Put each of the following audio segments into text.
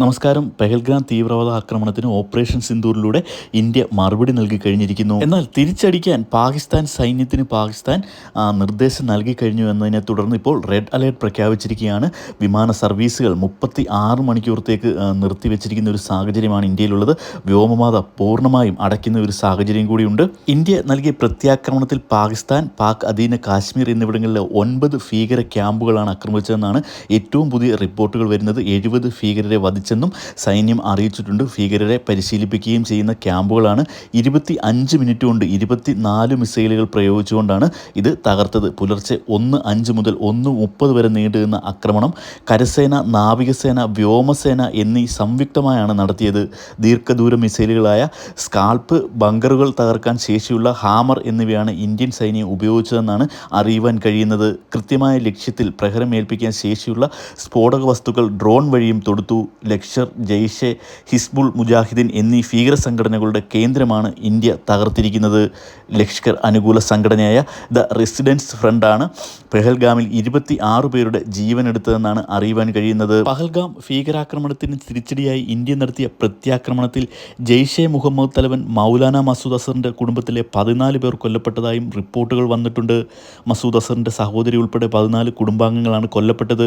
നമസ്കാരം. പെഹൽഗാം തീവ്രവാദ ആക്രമണത്തിന് ഓപ്പറേഷൻ സിന്ദൂറിലൂടെ ഇന്ത്യ മറുപടി നൽകി കഴിഞ്ഞിരിക്കുന്നു. എന്നാൽ തിരിച്ചടിക്കാൻ പാകിസ്ഥാൻ സൈന്യത്തിന് പാകിസ്ഥാൻ നിർദ്ദേശം നൽകി കഴിഞ്ഞു എന്നതിനെ തുടർന്ന് ഇപ്പോൾ റെഡ് അലേർട്ട് പ്രഖ്യാപിച്ചിരിക്കുകയാണ്. വിമാന സർവീസുകൾ മുപ്പത്തി ആറ് മണിക്കൂറത്തേക്ക് നിർത്തിവെച്ചിരിക്കുന്ന ഒരു സാഹചര്യമാണ് ഇന്ത്യയിലുള്ളത്. വ്യോമപാത പൂർണമായും അടയ്ക്കുന്ന ഒരു സാഹചര്യം കൂടിയുണ്ട്. ഇന്ത്യ നൽകിയ പ്രത്യാക്രമണത്തിൽ പാകിസ്ഥാൻ പാക് അധീന കാശ്മീർ എന്നിവിടങ്ങളിലെ ഒൻപത് ഭീകര ക്യാമ്പുകളാണ് ആക്രമിച്ചതെന്നാണ് ഏറ്റവും പുതിയ റിപ്പോർട്ടുകൾ വരുന്നത്. എഴുപത് ഭീകരരെ വധിച്ചെന്നും സൈന്യം അറിയിച്ചിട്ടുണ്ട്. ഭീകരരെ പരിശീലിപ്പിക്കുകയും ചെയ്യുന്ന ക്യാമ്പുകളാണ് ഇരുപത്തി അഞ്ച് മിനിറ്റ് കൊണ്ട് ഇരുപത്തി നാല് മിസൈലുകൾ പ്രയോഗിച്ചുകൊണ്ടാണ് ഇത് തകർത്തത്. പുലർച്ചെ ഒന്ന് അഞ്ച് മുതൽ ഒന്ന് മുപ്പത് വരെ നീണ്ടുനിന്ന ആക്രമണം കരസേന നാവികസേന വ്യോമസേന എന്നീ സംയുക്തമായാണ് നടത്തിയത്. ദീർഘദൂര മിസൈലുകളായ സ്കാൾപ്പ് ബങ്കറുകൾ തകർക്കാൻ ശേഷിയുള്ള ഹാമർ എന്നിവയാണ് ഇന്ത്യൻ സൈന്യം ഉപയോഗിച്ചതെന്നാണ് അറിയുവാൻ കഴിയുന്നത്. കൃത്യമായ ലക്ഷ്യത്തിൽ പ്രഹരമേൽപ്പിക്കാൻ ശേഷിയുള്ള സ്ഫോടക വസ്തുക്കൾ ഡ്രോൺ വഴിയും തൊടുത്തു. ലഷ്കർ ജെയ്ഷെ ഹിസ്ബുൾ മുജാഹിദ്ദീൻ എന്നീ ഭീകര സംഘടനകളുടെ കേന്ദ്രമാണ് ഇന്ത്യ തകർത്തിരിക്കുന്നത്. ലഷ്കർ അനുകൂല സംഘടനയായ ദ റെസിഡൻസ് ഫ്രണ്ടാണ് പെഹൽഗാമിൽ ഇരുപത്തി ആറ് പേരുടെ ജീവനെടുത്തതെന്നാണ് അറിയുവാൻ കഴിയുന്നത്. പഹൽഗാം ഭീകരാക്രമണത്തിന് തിരിച്ചടിയായി ഇന്ത്യ നടത്തിയ പ്രത്യാക്രമണത്തിൽ ജെയ്ഷെ മുഹമ്മദ് തലവൻ മൗലാന മസൂദ് അസറിന്റെ കുടുംബത്തിലെ പതിനാല് പേർ കൊല്ലപ്പെട്ടതായും റിപ്പോർട്ടുകൾ വന്നിട്ടുണ്ട്. മസൂദ് അസറിന്റെ സഹോദരി ഉൾപ്പെടെ പതിനാല് കുടുംബാംഗങ്ങളാണ് കൊല്ലപ്പെട്ടത്.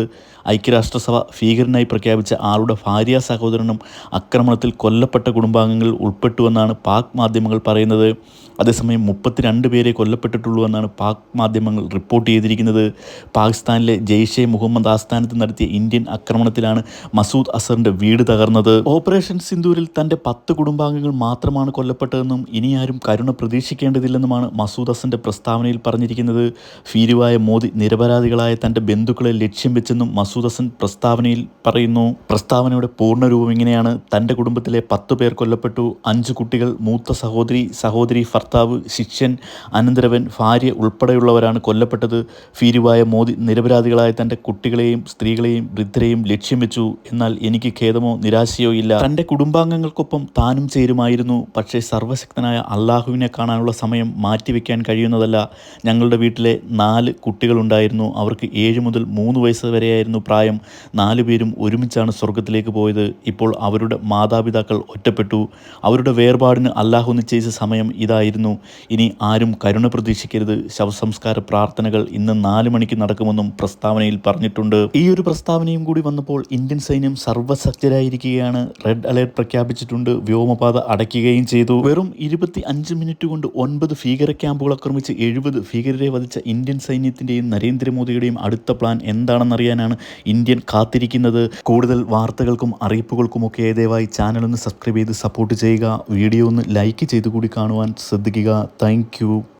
ഐക്യരാഷ്ട്രസഭ ഭീകരനായി പ്രഖ്യാപിച്ച ആളുടെ ഭാര്യ സഹോദരനും ആക്രമണത്തിൽ കൊല്ലപ്പെട്ട കുടുംബാംഗങ്ങൾ ഉൾപ്പെട്ടുവെന്നാണ് പാക് മാധ്യമങ്ങൾ പറയുന്നത്. അതേസമയം മുപ്പത്തിരണ്ട് പേരെ കൊല്ലപ്പെട്ടിട്ടുള്ളൂ എന്നാണ് പാക് മാധ്യമങ്ങൾ റിപ്പോർട്ട് ചെയ്തിരിക്കുന്നത്. പാകിസ്ഥാനിലെ ജെയ്ഷെ മുഹമ്മദ് ആസ്ഥാനത്ത് നടത്തിയ ഇന്ത്യൻ ആക്രമണത്തിലാണ് മസൂദ് അസറിന്റെ വീട് തകർന്നത്. ഓപ്പറേഷൻ സിന്ദൂരിൽ തന്റെ പത്ത് കുടുംബാംഗങ്ങൾ മാത്രമാണ് കൊല്ലപ്പെട്ടതെന്നും ഇനി ആരും കരുണ പ്രതീക്ഷിക്കേണ്ടതില്ലെന്നുമാണ് മസൂദ് അസറിന്റെ പ്രസ്താവനയിൽ പറഞ്ഞിരിക്കുന്നത്. ഭീരുവായ മോദി നിരപരാധികളായ തന്റെ ബന്ധുക്കളെ ലക്ഷ്യം വെച്ചെന്നും മസൂദ് അസൻ പ്രസ്താവനയിൽ പറയുന്നു. പ്രസ്താവനയുടെ പൂർണരൂപം ഇങ്ങനെയാണ്. തന്റെ കുടുംബത്തിലെ പത്ത് പേർ കൊല്ലപ്പെട്ടു. അഞ്ച് കുട്ടികൾ മൂത്ത സഹോദരി സഹോദരി ഭർത്താവ് ശിഷ്യൻ അനന്തരവൻ ഭാര്യ ഉൾപ്പെടെയുള്ളവരാണ് കൊല്ലപ്പെട്ടത്. ഭീരുവായ മോദി നിരപരാധികളായ തന്റെ കുട്ടികളെയും സ്ത്രീകളെയും വൃദ്ധരെയും ലക്ഷ്യം വെച്ചു. എന്നാൽ എനിക്ക് ഖേദമോ നിരാശയോ ഇല്ല. തന്റെ കുടുംബാംഗങ്ങൾക്കൊപ്പം താനും ചേരുമായിരുന്നു. പക്ഷേ സർവശക്തനായ അള്ളാഹുവിനെ കാണാനുള്ള സമയം മാറ്റിവെക്കാൻ കഴിയുന്നതല്ല. ഞങ്ങളുടെ വീട്ടിലെ നാല് കുട്ടികളുണ്ടായിരുന്നു. അവർക്ക് ഏഴ് മുതൽ മൂന്ന് വയസ്സ് വരെയായിരുന്നു പ്രായം. നാലു പേരും ഒരുമിച്ചാണ് സ്വർഗത്തിലേക്ക് പോയത്. ഇപ്പോൾ അവരുടെ മാതാപിതാക്കൾ ഒറ്റപ്പെട്ടു. അവരുടെ വേർപാടിന് അള്ളാഹു നിശ്ചയിച്ച സമയം ഇതായിരുന്നു. ഇനി ആരും കരുണ പ്രതീക്ഷിക്കരുത്. ശവസംസ്കാര പ്രാർത്ഥനകൾ ഇന്ന് നാല് മണിക്ക് നടക്കുമെന്നും പ്രസ്താവനയിൽ പറഞ്ഞിട്ടുണ്ട്. ഈ ഒരു പ്രസ്താവനയും കൂടി വന്നപ്പോൾ ഇന്ത്യൻ സൈന്യം സർവസജ്ജരായിരിക്കുകയാണ്. റെഡ് അലേർട്ട് പ്രഖ്യാപിച്ചിട്ടുണ്ട്. വ്യോമപാത അടയ്ക്കുകയും ചെയ്തു. വെറും ഇരുപത്തി അഞ്ച് മിനിറ്റ് കൊണ്ട് ഒൻപത് ഭീകര ക്യാമ്പുകൾ ആക്രമിച്ച് എഴുപത് ഭീകരരെ വധിച്ച ഇന്ത്യൻ സൈന്യത്തിന്റെയും നരേന്ദ്രമോദിയുടെയും അടുത്ത പ്ലാൻ എന്താണെന്നറിയാനാണ് ഇന്ത്യൻ കാത്തിരിക്കുന്നത്. കൂടുതൽ വാർത്തകൾക്കും അറിയിപ്പുകൾക്കും ഒക്കെ ദയവായി ചാനൽ ഒന്ന് സബ്സ്ക്രൈബ് ചെയ്ത് സപ്പോർട്ട് ചെയ്യുക. വീഡിയോ ഒന്ന് ലൈക്ക് ചെയ്ത് കൂടി കാണുവാൻ ശ്രദ്ധിക്കുക. താങ്ക്